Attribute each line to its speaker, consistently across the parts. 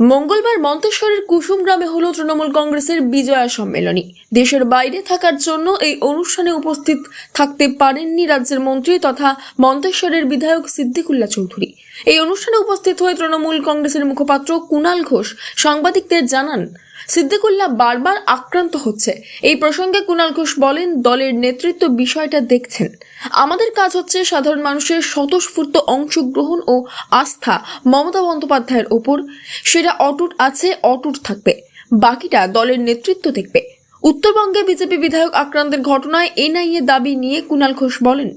Speaker 1: মঙ্গলবার মন্তেশ্বরের কুসুম গ্রামে হল তৃণমূল কংগ্রেসের বিজয়া সম্মেলনী। দেশের বাইরে থাকার জন্য এই অনুষ্ঠানে উপস্থিত থাকতে পারেননি রাজ্যের মন্ত্রী তথা মন্তেশ্বরের বিধায়ক সিদ্দিকুল্লা চৌধুরী। এই অনুষ্ঠানে উপস্থিত হয়ে তৃণমূল কংগ্রেসের মুখপাত্র কুণাল ঘোষ সাংবাদিকদের জানান সিদ্দিকুল্লাহ বারবার আক্রান্ত হচ্ছে। এই প্রসঙ্গে কুণাল ঘোষ বলেন, দলের নেতৃত্ব বিষয়টা দেখছেন। আমাদের কাজ হচ্ছে সাধারণ মানুষের স্বতঃস্ফূর্ত অংশগ্রহণ ও আস্থা মমতা বন্দ্যোপাধ্যায়ের ওপর। সেটা অটুট আছে, অটুট থাকবে। বাকিটা দলের নেতৃত্ব দেখবে। উত্তরবঙ্গে বিজেপি বিধায়ক আক্রান্তের ঘটনায় এনআইএ দাবি নিয়ে কুণাল ঘোষ বলেন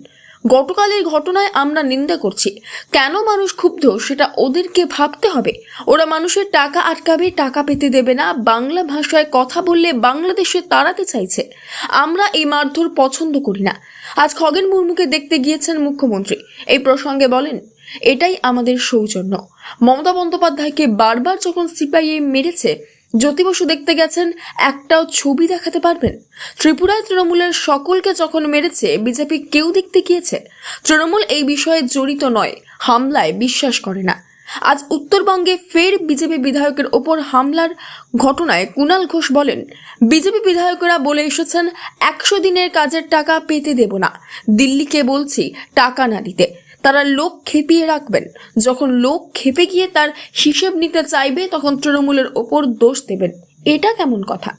Speaker 1: গতকালের ঘটনায় আমরা নিন্দা করছি। কেন মানুষ ক্ষুব্ধ, সেটা ওদেরকে ভাবতে হবে। ওরা মানুষের টাকা আটকাবে, টাকা পেতে দেবে না, বাংলা ভাষায় কথা বললে বাংলাদেশে তাড়াতে চাইছে। আমরা এই মারধর পছন্দ করি না। আজ খগেন মুর্মুকে দেখতে গিয়েছেন মুখ্যমন্ত্রী। এই প্রসঙ্গে বলেন, এটাই আমাদের সৌজন্য। মমতা বন্দ্যোপাধ্যায়কে বারবার যখন সিপিআইএম মেরেছে জ্যোতি বসু দেখতে গেছেন, একটাও ছবি দেখাতে পারবেন। ত্রিপুরায় তৃণমূলের সকলকে যখন মেরেছে, বিজেপি কেউ দেখতে গিয়েছে। তৃণমূল এই বিষয়ে জড়িত নয়, হামলায় বিশ্বাস করে না। আজ উত্তরবঙ্গে ফের বিজেপি বিধায়কের ওপর হামলার ঘটনায় কুণাল ঘোষ বলেন, বিজেপি বিধায়কেরা বলে এসেছেন, একশো দিনের কাজের টাকা পেতে দেব না। দিল্লিকে বলছি, টাকা না দিতে। তারা লোক খেপিয়ে রাখবেন। যখন লোক খেপে গিয়ে তার হিসেব নিতে চাইবে, তখন তৃণমূলের ওপর দোষ দেবেন। এটা কেমন কথা?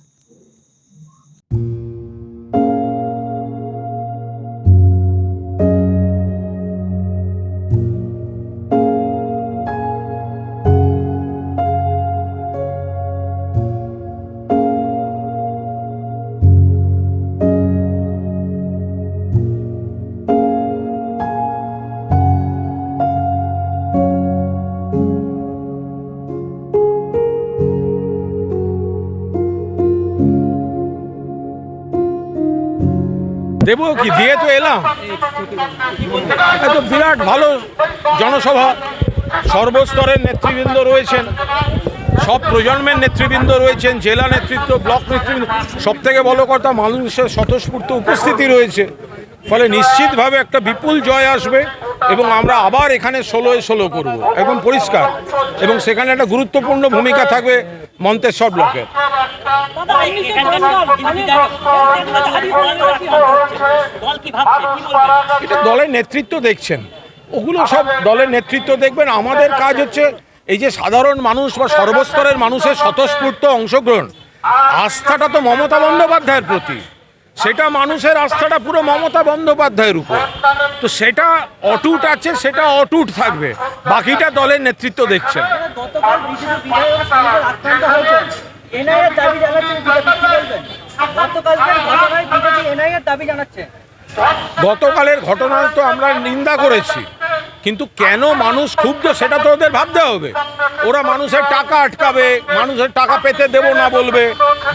Speaker 2: দেবো কি? দিয়ে তো এলাম। এত বিরাট ভালো জনসভা। সর্বস্তরের নেতৃবৃন্দ রয়েছেন। সব প্রজন্মের নেতৃবৃন্দ রয়েছেন, জেলা নেতৃত্ব, ব্লক নেতৃবৃন্দ। সব থেকে বড় কথা, মানুষের স্বতঃস্ফূর্ত উপস্থিতি রয়েছে। ফলে নিশ্চিতভাবে একটা বিপুল জয় আসবে। এবং আমরা আবার এখানে ষোলোয় ষোলো করব। একদম পরিষ্কার। এবং সেখানে একটা গুরুত্বপূর্ণ ভূমিকা থাকবে মন্তেশ্বর ব্লকের। এটা দলের নেতৃত্ব দেখছেন। ওগুলো সব দলের নেতৃত্ব দেখবেন। আমাদের কাজ হচ্ছে এই যে সাধারণ মানুষ বা সর্বস্তরের মানুষের স্বতঃস্ফূর্ত অংশগ্রহণ। আস্থাটা তো মমতা বন্দ্যোপাধ্যায়ের প্রতি। সেটা মানুষের আস্থাটা পুরো মমতা বন্দ্যোপাধ্যায়ের উপর। তো সেটা অটুট আছে সেটা অটুট থাকবে। বাকিটা দলের নেতৃত্ব দেখছেন। গতকালের ঘটনার তো আমরা নিন্দা করেছি। কিন্তু কেন মানুষ ক্ষুব্ধ সেটা তো ওদের ভাবতে হবে। ওরা মানুষের টাকা আটকাবে মানুষের টাকা পেতে দেব না বলবে।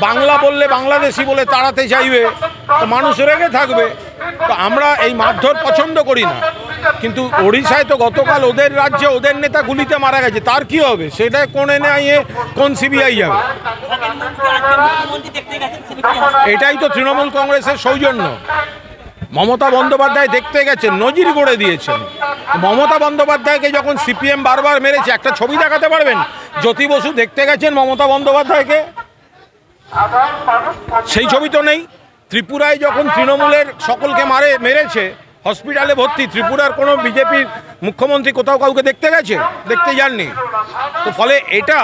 Speaker 2: বাংলা বললে বাংলাদেশি বলে তাড়াতে চাইবে। তো মানুষ রেগে থাকবে। তো আমরা এই মারধর পছন্দ করি না। কিন্তু ওড়িশায় তো গতকাল ওদের রাজ্যে ওদের নেতা গুলিতে মারা গেছে। তার কি হবে? সেটা কোন এনআইএ কোন সিবিআই যাবে এটাই তো তৃণমূল কংগ্রেসের সৌজন্য। মমতা বন্দ্যোপাধ্যায় দেখতে গেছেন, নজির গড়ে দিয়েছেন। মমতা বন্দ্যোপাধ্যায়কে যখন সিপিএম বারবার মেরেছে, একটা ছবি দেখাতে পারবেন? জ্যোতি বসু দেখতে গেছেন মমতা বন্দ্যোপাধ্যায়কে? সেই ছবি তো নেই। ত্রিপুরায় যখন তৃণমূলের সকলকে মারে, মেরেছে, হসপিটালে ভর্তি, ত্রিপুরার কোনো বিজেপির মুখ্যমন্ত্রী কোথাও কাউকে দেখতে গেছে? দেখতে যাননি। তো ফলে এটা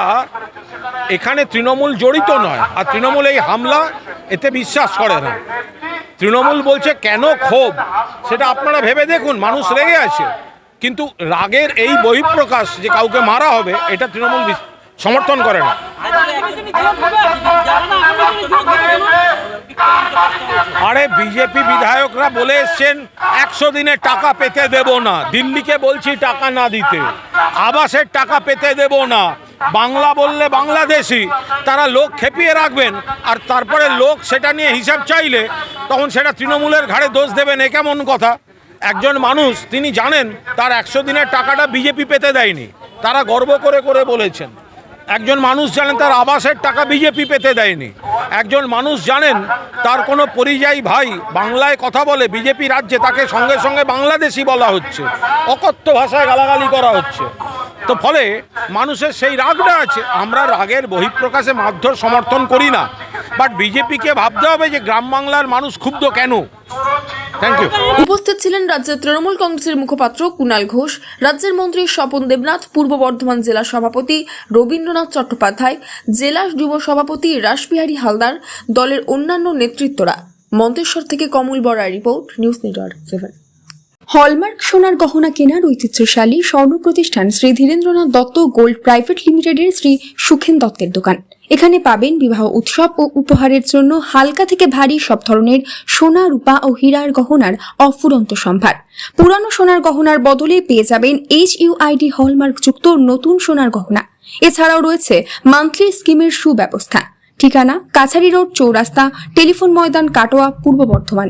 Speaker 2: এখানে তৃণমূল জড়িত নয়। আর তৃণমূল এই হামলা, এতে বিশ্বাস করে না। তৃণমূল বলছে, কেন ক্ষোভ? সেটা আপনারা ভেবে দেখুন, মানুষ রেগে আছে। কিন্তু রাগের এই বহিঃপ্রকাশ যে কাউকে মারা হবে, এটা তৃণমূল সমর্থন করে না। আরে বিজেপি বিধায়করা বলে এসছেন, একশো দিনের টাকা পেতে দেব না। দিল্লিকে বলছি টাকা না দিতে। আবাসের টাকা পেতে দেব না। বাংলা বললে বাংলাদেশি, তারা লোক খেপিয়ে রাখবেন, আর তারপরে লোক সেটা নিয়ে হিসাব চাইলে তখন সেটা তৃণমূলের ঘাড়ে দোষ দেবেন এ কেমন কথা? একজন মানুষ, তিনি জানেন তার একশো দিনের টাকাটা বিজেপি পেতে দেয়নি, তারা গর্ব করে করে বলেছেন। একজন মানুষ জানেন তার আবাসের টাকা বিজেপি পেতে দেয়নি একজন মানুষ জানেন তার কোনো পরিযায়ী ভাই বাংলায় কথা বলে বিজেপি রাজ্যে তাকে সঙ্গে সঙ্গে বাংলাদেশি বলা হচ্ছে, অকথ্য ভাষায় গালাগালি করা হচ্ছে। তো ফলে মানুষের সেই রাগটা আছে, আমরা রাগের বহিঃপ্রকাশে মারধর সমর্থন করি না। বাট বিজেপিকে ভাবতে হবে যে গ্রাম বাংলার মানুষ ক্ষুব্ধ কেন? থ্যাংক ইউ
Speaker 1: উপস্থিত ছিলেন রাজ্যের তৃণমূল কংগ্রেসের মুখপাত্র কুণাল ঘোষ রাজ্যের মন্ত্রী স্বপন দেবনাথ পূর্ব বর্ধমান জেলা সভাপতি রবীন্দ্রনাথ চট্টোপাধ্যায় জেলা যুব সভাপতি রাসবিহারী হালদার দলের অন্যান্য নেতৃত্বরা। মন্তেশ্বর থেকে Kamal বরার report news network seven.
Speaker 3: Hallmark সোনার গহনা কেনার ঐতিহ্যশালী স্বর্ণ প্রতিষ্ঠান শ্রী ধীরেন্দ্রনাথ দত্ত গোল্ড প্রাইভেট লিমিটেডের শ্রী সুখেন দত্তের দোকান। এখানে পাবেন বিবাহ উৎসব ও উপহারের জন্য হালকা থেকে ভারী সব ধরনের সোনা, রূপা ও হীরার গহনার অফুরন্ত সম্ভার। পুরানো সোনার গহনার বদলে পেয়ে যাবেন এইচ ইউআইডি হলমার্ক যুক্ত নতুন সোনার গহনা। এছাড়াও রয়েছে মান্থলি স্কিমের সুব্যবস্থা। ঠিকানা কাছারি রোড চৌরাস্তা, টেলিফোন ময়দান কাটোয়া, পূর্ব বর্ধমান।